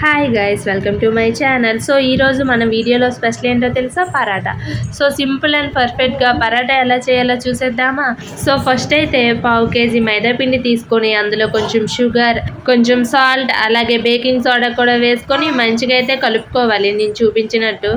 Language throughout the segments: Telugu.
Hi guys welcome to my channel so ఈరోజు మన వీడియోలో స్పెషల్ ఏంటో తెలుసా? పరాటా. సో సింపుల్ అండ్ పర్ఫెక్ట్గా పరాటా ఎలా చేయాలో చూసేద్దామా? సో ఫస్ట్ అయితే పావు కేజీ మైదాపిండి తీసుకొని అందులో కొంచెం షుగర్ కొంచెం సాల్ట్ అలాగే బేకింగ్ సోడా కూడా వేసుకొని మంచిగా అయితే కలుపుకోవాలి. నేను చూపించినట్టు.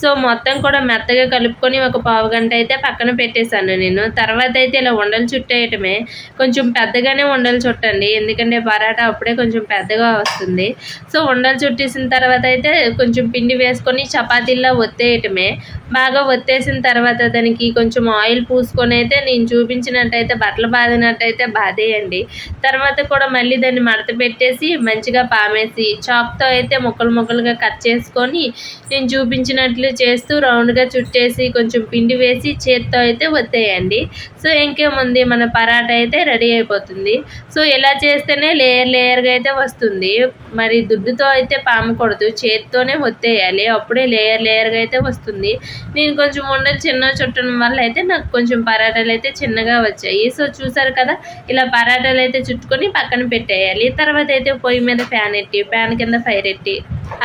సో మొత్తం కూడా మెత్తగా కలుపుకొని ఒక పావు గంట అయితే పక్కన పెట్టేశాను నేను. తర్వాత అయితే ఇలా ఉండలు చుట్టేయటమే. కొంచెం పెద్దగానే ఉండలు చుట్టండి. ఎందుకంటే పరాటా అప్పుడే కొంచెం పెద్దగా వస్తుంది. సో ఉండలు చుట్టేసిన తర్వాత అయితే కొంచెం పిండి వేసుకొని చపాతీల్లో ఒత్తేయటమే. బాగా ఒత్తేసిన తర్వాత దానికి కొంచెం ఆయిల్ పూసుకొని అయితే నేను చూపించినట్టయితే బట్టలు బాదినట్టయితే బాధేయండి తర్వాత కూడా మళ్ళీ దాన్ని మడత పెట్టేసి మంచిగా పామేసి చాక్తో అయితే ముక్కలు ముక్కలుగా కట్ చేసుకొని నేను చూపించినట్లు చేస్తూ రౌండ్గా చుట్టేసి కొంచెం పిండి వేసి చేత్తో అయితే ఒత్తేయండి. సో ఇంకేముంది? మన పరాట అయితే రెడీ అయిపోతుంది. సో ఇలా చేస్తేనే లేయర్ లేయర్గా అయితే వస్తుంది. మరి దుడ్డుతో అయితే పామకూడదు చేత్తోనే ఒత్తేయాలి. అప్పుడే లేయర్ లేయర్గా అయితే వస్తుంది. నేను కొంచెం ఉండలు చిన్న చుట్టడం వల్ల అయితే నాకు కొంచెం పరాటాలు అయితే చిన్నగా వచ్చాయి. సో చూసారు కదా? ఇలా పరాటాలు అయితే చుట్టుకొని పక్కన పెట్టేయాలి. తర్వాత అయితే పొయ్యి మీద ఫ్యాన్ ఎట్టి ఫ్యాన్ కింద ఫైర్ ఎట్టి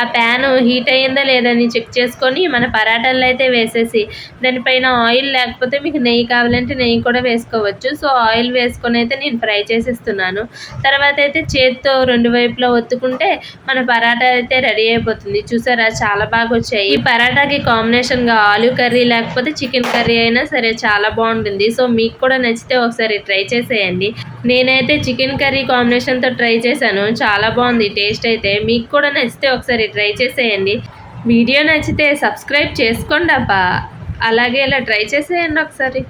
ఆ ప్యాన్ హీట్ అయ్యిందా లేదని చెక్ చేసుకొని మన పరాటాలు అయితే వేసేసి దానిపైన ఆయిల్ లేకపోతే మీకు నెయ్యి కావాలంటే నెయ్యి కూడా వేసుకోవచ్చు. సో ఆయిల్ వేసుకొని అయితే నేను ఫ్రై చేసేస్తున్నాను. తర్వాత అయితే చేతితో రెండు వైపులా ఒత్తుకుంటే మన పరాటా అయితే రెడీ అయిపోతుంది. చూసారా? చాలా బాగా వచ్చాయి. ఈ పరాటాకి కాంబినేషన్గా ఆలు కర్రీ లేకపోతే చికెన్ కర్రీ అయినా సరే చాలా బాగుంటుంది. సో మీకు కూడా నచ్చితే ఒకసారి ట్రై చేసేయండి. నేనైతే చికెన్ కర్రీ కాంబినేషన్తో ట్రై చేశాను. చాలా బాగుంది. టేస్ట్ అయితే మీకు కూడా నచ్చితే ఒకసారి ఒకసారి ట్రై చేసేయండి. వీడియో నచ్చితే సబ్స్క్రైబ్ చేసుకోండి అబ్బా అలాగే ఇలా ట్రై చేసేయండి ఒకసారి.